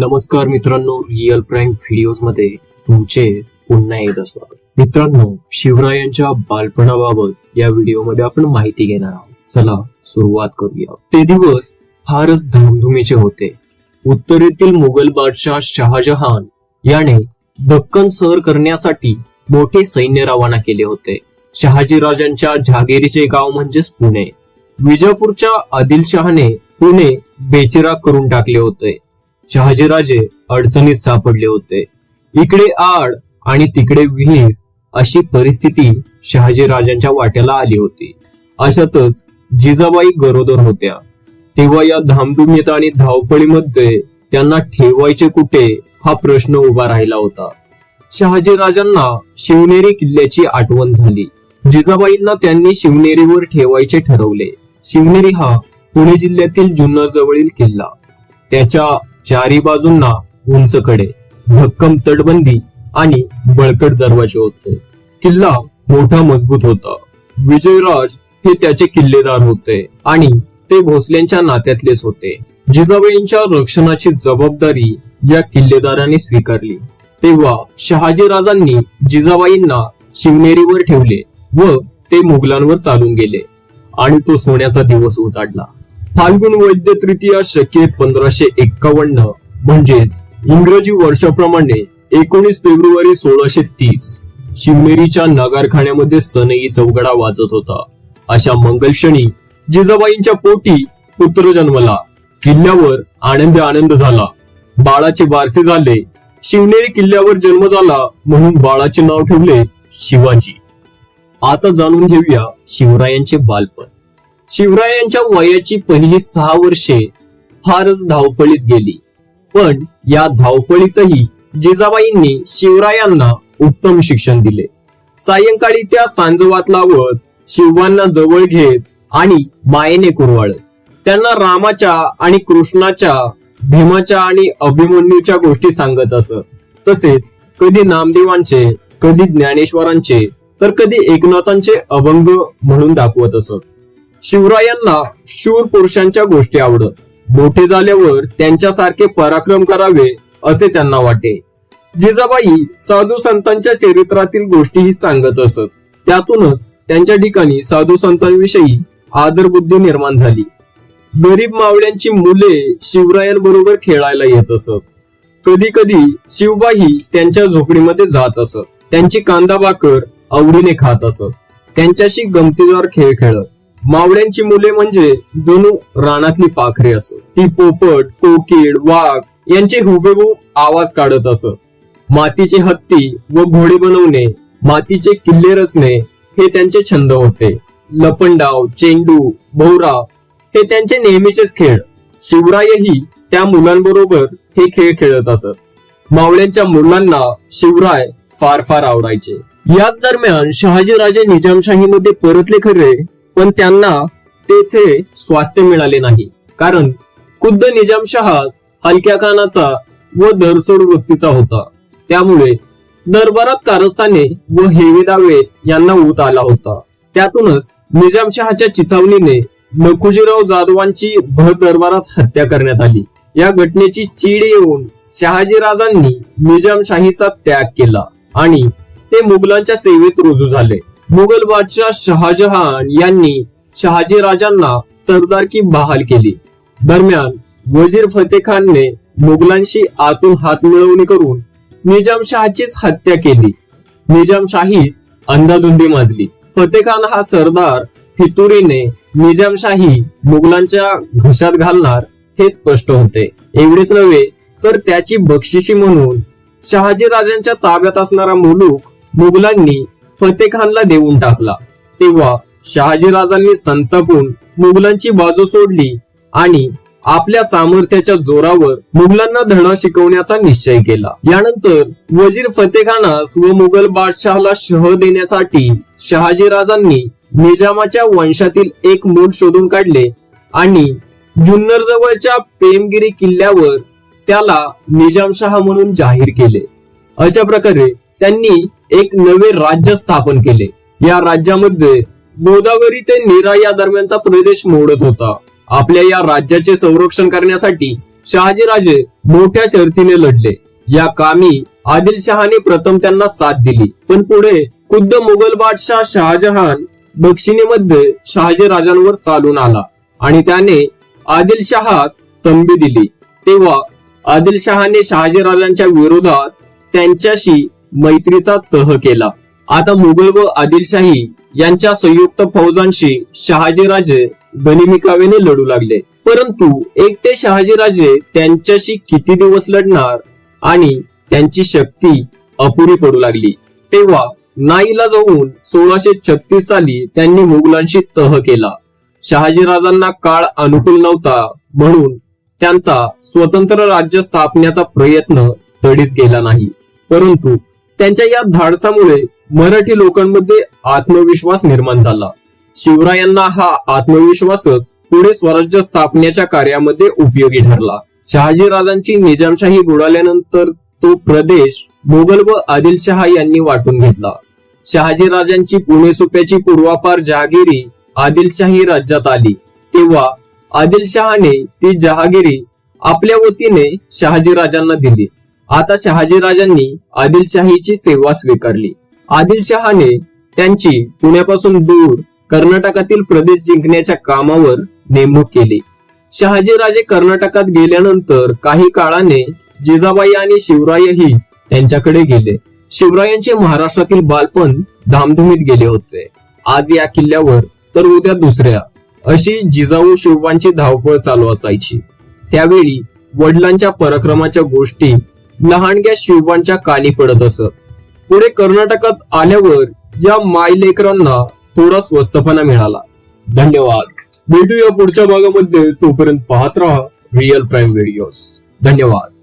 नमस्कार मित्रांनो real prime व्हिडिओजमध्ये तुमचे पुन्हा एकदा स्वागत. मित्रांनो शिवरायांच्या बालपणाबाबत या व्हिडिओमध्ये आपण माहिती घेणार आहोत. चला सुरुवात करूया. ते दिवस फारच धामधुमीचे होते. उत्तरेतील मुघल बादशाह शहाजहान याने दक्कन सर करण्यासाठी मोठे सैन्य रवाना केले होते. शहाजीराजांच्या जहागिरीचे गाव म्हणजेच पुणे. विजापूरच्या आदिलशहाने पुणे बेचिराग करून टाकले होते. शहाजीराजे अडचणीत सापडले होते. इकडे आड आणि तिकडे विहीर अशी परिस्थिती शहाजीराजांच्या वाट्याला आली होती. अशातच जिजाबाई गरोदर होत्या. तेव्हा या धामधुमीत आणि धावपळीमध्ये त्यांना ठेवायचे कुठे हा प्रश्न उभा राहिला होता. शहाजीराजांना शिवनेरी किल्ल्याची आठवण झाली. जिजाबाईंना त्यांनी शिवनेरीवर ठेवायचे ठरवले. शिवनेरी हा पुणे जिल्ह्यातील जुन्नर जवळील किल्ला. त्याच्या चारी बाजूंना उंच कडे भक्कम तटबंदी आणि बळकट दरवाजे होते. किल्ला मोठा मजबूत होता. विजयराज हे त्याचे किल्लेदार होते आणि ते भोसल्यांच्या नात्यातलेच होते. जिजाबाईंच्या रक्षणाची जबाबदारी या किल्लेदाराने स्वीकारली. तेव्हा शहाजीराजांनी जिजाबाईंना शिवनेरीवर ठेवले व ते मुघलांवर चालून गेले आणि तो सोन्याचा दिवस उजाडला. फाल्गुन वैद्य तृतीया शके पंधराशे एक्कावन्न म्हणजेच इंग्रजी वर्षाप्रमाणे एकोणीस फेब्रुवारी सोळाशे तीस शिवनेरीच्या नगारखान्यामध्ये सनई चौघडा वाजत होता. अशा मंगलक्षणी जिजाबाईंच्या पोटी पुत्र जन्मला. किल्ल्यावर आनंद आनंद झाला. बाळाचे बारसे झाले. शिवनेरी किल्ल्यावर जन्म झाला म्हणून बाळाचे नाव ठेवले शिवाजी. आता जाणून घेऊया शिवरायांचे बालपण. शिवरायांच्या वयाची पहिली सहा वर्षे फारच धावपळीत गेली. पण या धावपळीतही जिजाबाईंनी शिवरायांना उत्तम शिक्षण दिले. सायंकाळी त्या सांजवात लावत शिवांना जवळ घेत आणि मायेने कुरवाळत. त्यांना रामाच्या आणि कृष्णाच्या भीमाच्या आणि अभिमन्यूच्या गोष्टी सांगत असत. तसेच कधी नामदेवांचे कधी ज्ञानेश्वरांचे तर कधी एकनाथांचे अभंग म्हणून दाखवत असत. शिवरायांना शूर पुरुषांच्या गोष्टी आवडत. मोठे झाल्यावर त्यांच्यासारखे पराक्रम करावे असे त्यांना वाटे. जिजाबाई साधू संतांच्या चरित्रातील गोष्टीही सांगत असत. त्यातूनच त्यांच्या ठिकाणी साधू संतांविषयी आदरबुद्धी निर्माण झाली. गरीब मावळ्यांची मुले शिवरायांबरोबर खेळायला येत असत. कधी कधी शिवबाई त्यांच्या झोपडीमध्ये जात असत. त्यांची कांदा भाकर आवडीने खात असत. त्यांच्याशी गमतीदार खेळ खेळत. मावळ्यांची मुले म्हणजे जणू रानातली पाखरे असो. ती पोपट कोकीड वाघ यांचे हुबेहूब आवाज काढत असत मातीचे हत्ती व घोडे बनवणे मातीचे किल्ले रचणे हे त्यांचे छंद होते. लपंडाव चेंडू भोवरा हे त्यांचे नेहमीचेच खेळ. शिवरायही त्या मुलांबरोबर हे खेळ खेळत असत. मावळ्यांच्या मुलांना शिवराय फार फार आवडायचे. याच दरम्यान शहाजीराजे निजामशाहीमध्ये परतले खरे पण त्यांना तेथे स्वास्थ्य मिळाले नाही. कारण खुद्द निजामशहाच हलक्या कानाचा व दरसोड वृत्तीचा होता. त्यामुळे दरबारात कारस्थाने व हेवे दावे यांना ऊत आला होता. त्यातूनच निजामशहाच्या चिथावणीने नखुजीराव जाधवांची भर दरबारात हत्या करण्यात आली. या घटनेची चीड येऊन शहाजीराजांनी निजामशाहीचा त्याग केला आणि ते मुघलांच्या सेवेत रुजू झाले. मुघल बादशाह शहाजहान यांनी शहाजी राजांना सरदारकी बहाल केली. दरम्यान वजीर फतेखानने मुघलांशी आतून हात मिळवणी करून निजामशहाचीच हत्या केली. निजामशाही अंधाधुंदी माजली. फतेखान हा सरदार फितुरीने निजामशाही मुघलांच्या घशात घालणार हे स्पष्ट होते. एवढेच नव्हे तर त्याची बक्षिशी म्हणून शहाजी राजांच्या ताब्यात असणारा मुलूक मुघलांनी फतेखानला देऊन टाकला. तेव्हा शहाजीराजांनी संतापून मुघलांची बाजू सोडली आणि आपल्या सामर्थ्याच्या जोरावर मुघलांना धडा शिकवण्याचा निश्चय केला. यानंतर वजीर फतेखानास व मुघल बादशहाला शह देण्यासाठी शहाजीराजांनी निजामाच्या वंशातील एक मूल शोधून काढले आणि जुन्नर जवळच्या पेमगिरी किल्ल्यावर त्याला निजामशाह म्हणून जाहीर केले. अशा प्रकारे त्यांनी एक नवे राज्य स्थापन केले. या राज्यामध्ये गोदावरी ते नीरा या दरम्यानचा प्रदेश मोडत होता. आपल्या या राज्याचे संरक्षण करण्यासाठी शहाजीराजे मोठ्या शर्तीने लढले. या कामी आदिलशहाने प्रथम त्यांना साथ दिली. पण पुढे खुद्द मुघल बादशाह शहाजहान दक्षिणेमध्ये शहाजीराजांवर चालून आला आणि त्याने आदिलशहास तंबी दिली. तेव्हा आदिलशहाने शहाजीराजांच्या विरोधात त्यांच्याशी मैत्रीचा तह केला. आता मुघल व आदिलशाही यांच्या संयुक्त फौजांशी शहाजीराजे गनिमिकावेने लढू लागले. परंतु एकटे शहाजीराजे त्यांच्याशी किती दिवस लढणार आणि त्यांची शक्ती अपुरी पडू लागली. तेव्हा नाईला जाऊन सोळाशे छत्तीस साली त्यांनी मुघलांशी तह केला. शहाजीराजांना काळ अनुकूल नव्हता म्हणून त्यांचा स्वतंत्र राज्य स्थापण्याचा प्रयत्न तडीच गेला नाही. परंतु त्यांच्या या धाडसामुळे मराठी लोकांमध्ये आत्मविश्वास निर्माण झाला. शिवरायांना हा आत्मविश्वासच पुढे स्वराज्य स्थापनेच्या कार्यामध्ये उपयोगी ठरला. शहाजीराजांची निजामशाही बुडाल्यानंतर तो प्रदेश मोगल व आदिलशहा यांनी वाटून घेतला. शहाजीराजांची पुणे सुप्याची पूर्वापार जहागिरी आदिलशाही राज्यात आली. तेव्हा आदिलशहाने ती जहागिरी आपल्या वतीने शहाजीराजांना दिली. आता शहाजीराजांनी आदिलशाहीची सेवा स्वीकारली. आदिलशहाने त्यांची पुण्यापासून दूर कर्नाटकातील प्रदेश जिंकण्याच्या कामावर नेमणूक केली. शहाजीराजे कर्नाटकात गेल्यानंतर काही काळाने जिजाबाई आणि शिवरायही त्यांच्याकडे गेले. शिवरायांचे महाराष्ट्रातील बालपण धामधुमीत गेले होते. आज या किल्ल्यावर तर उद्या दुसऱ्या अशी जिजाऊ शिवबांची धावपळ चालू असायची. त्यावेळी वडिलांच्या पराक्रमाच्या गोष्टी लहानग्या शिवबांच्या कानी पडत असत पुढे कर्नाटकात आल्यावर या मायलेकरांना थोडा स्वस्तपणा मिळाला. धन्यवाद. भेटूया पुढच्या भागामध्ये. तोपर्यंत पाहत राहा. रिअल प्राईम व्हिडिओज धन्यवाद.